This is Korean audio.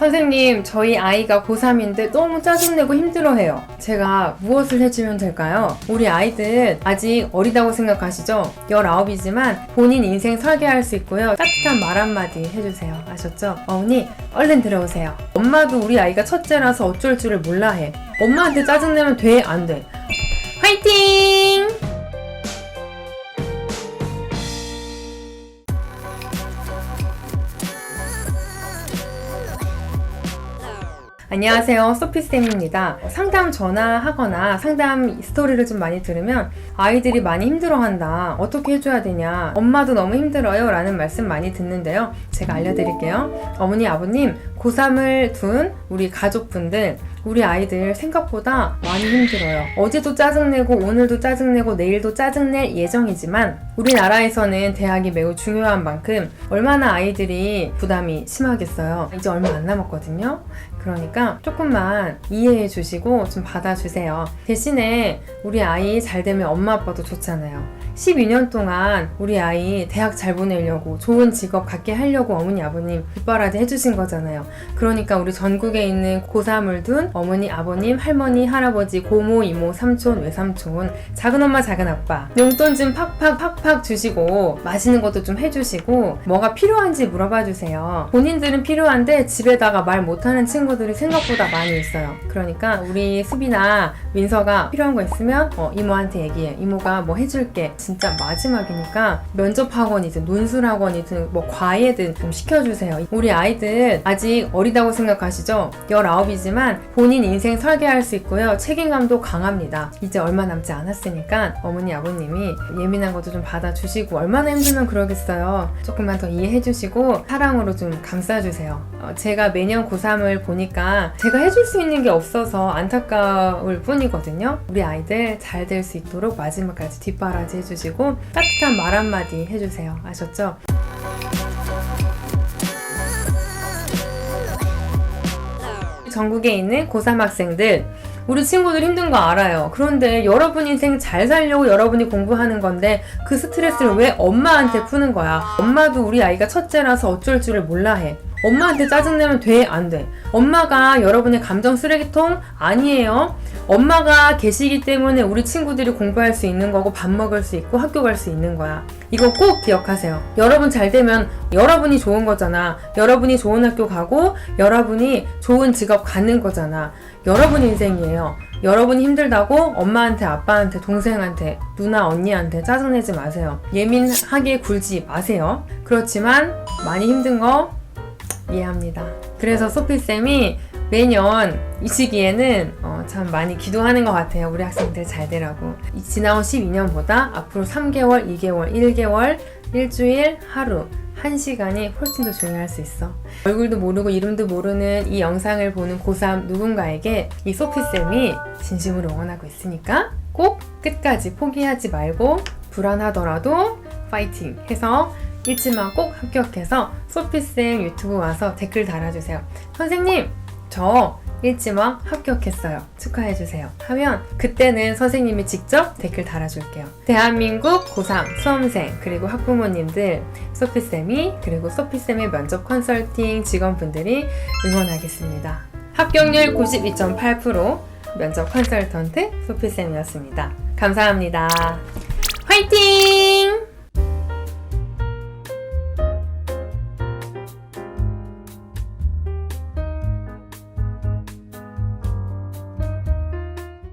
선생님, 저희 아이가 고3인데 너무 짜증내고 힘들어해요. 제가 무엇을 해주면 될까요? 우리 아이들 아직 어리다고 생각하시죠? 19이지만 본인 인생 설계할 수 있고요. 따뜻한 말 한마디 해주세요. 아셨죠? 어머니, 얼른 들어오세요. 엄마도 우리 아이가 첫째라서 어쩔 줄을 몰라 해. 엄마한테 짜증내면 돼? 안 돼? 화이팅! 안녕하세요. 소피쌤입니다. 상담 전화하거나 상담 스토리를 좀 많이 들으면 아이들이 많이 힘들어한다. 어떻게 해줘야 되냐. 엄마도 너무 힘들어요. 라는 말씀 많이 듣는데요. 제가 알려드릴게요. 어머니, 아버님, 고3을 둔 우리 가족분들, 우리 아이들 생각보다 많이 힘들어요. 어제도 짜증내고 오늘도 짜증내고 내일도 짜증낼 예정이지만 우리나라에서는 대학이 매우 중요한 만큼 얼마나 아이들이 부담이 심하겠어요. 이제 얼마 안 남았거든요. 그러니까 조금만 이해해 주시고 좀 받아주세요. 대신에 우리 아이 잘 되면 엄마 아빠도 좋잖아요. 12년 동안 우리 아이 대학 잘 보내려고 좋은 직업 갖게 하려고 어머니 아버님 뒷바라지 해주신 거잖아요. 그러니까 우리 전국에 있는 고3을 둔 어머니 아버님 할머니 할아버지 고모 이모 삼촌 외삼촌 작은 엄마 작은 아빠 용돈 좀 팍팍 팍팍 주시고 맛있는 것도 좀 해주시고 뭐가 필요한지 물어봐 주세요. 본인들은 필요한데 집에다가 말 못하는 친구들이 생각보다 많이 있어요. 그러니까 우리 수비나 민서가 필요한 거 있으면 어, 이모한테 얘기해. 이모가 뭐 해줄게. 진짜 마지막이니까 면접 학원이든 논술 학원이든 뭐 과외든 좀 시켜주세요. 우리 아이들 아직 어리다고 생각하시죠? 19이지만 본인 인생 설계할 수 있고요. 책임감도 강합니다. 이제 얼마 남지 않았으니까 어머니 아버님이 예민한 것도 좀 받아주시고 얼마나 힘들면 그러겠어요. 조금만 더 이해해주시고 사랑으로 좀 감싸주세요. 어, 제가 매년 고3을 보니까 제가 해줄 수 있는 게 없어서 안타까울 뿐이거든요. 우리 아이들 잘 될 수 있도록 마지막까지 뒷바라지 해주시고 따뜻한 말 한마디 해주세요. 아셨죠? 전국에 있는 고3 학생들 우리 친구들 힘든 거 알아요. 그런데 여러분 인생 잘 살려고 여러분이 공부하는 건데 그 스트레스를 왜 엄마한테 푸는 거야? 엄마도 우리 아이가 첫째라서 어쩔 줄을 몰라 해. 엄마한테 짜증내면 돼? 안 돼. 엄마가 여러분의 감정 쓰레기통? 아니에요. 엄마가 계시기 때문에 우리 친구들이 공부할 수 있는 거고 밥 먹을 수 있고 학교 갈 수 있는 거야. 이거 꼭 기억하세요. 여러분 잘 되면 여러분이 좋은 거잖아. 여러분이 좋은 학교 가고 여러분이 좋은 직업 갖는 거잖아. 여러분 인생이에요. 여러분이 힘들다고 엄마한테, 아빠한테, 동생한테, 누나, 언니한테 짜증내지 마세요. 예민하게 굴지 마세요. 그렇지만 많이 힘든 거 이해합니다. 그래서 소피쌤이 매년 이 시기에는 어, 참 많이 기도하는 것 같아요. 우리 학생들 잘 되라고. 이 지나온 12년보다 앞으로 3개월, 2개월, 1개월, 일주일, 하루, 한 시간이 훨씬 더 중요할 수 있어. 얼굴도 모르고 이름도 모르는 이 영상을 보는 고3 누군가에게 이 소피쌤이 진심으로 응원하고 있으니까 꼭 끝까지 포기하지 말고 불안하더라도 파이팅 해서 일지만 꼭 합격해서 소피쌤 유튜브 와서 댓글 달아주세요. 선생님, 저 일지망 합격했어요. 축하해주세요. 하면 그때는 선생님이 직접 댓글 달아줄게요. 대한민국 고3 수험생 그리고 학부모님들 소피쌤이 그리고 소피쌤의 면접 컨설팅 직원분들이 응원하겠습니다. 합격률 92.8% 면접 컨설턴트 소피쌤이었습니다. 감사합니다. 화이팅!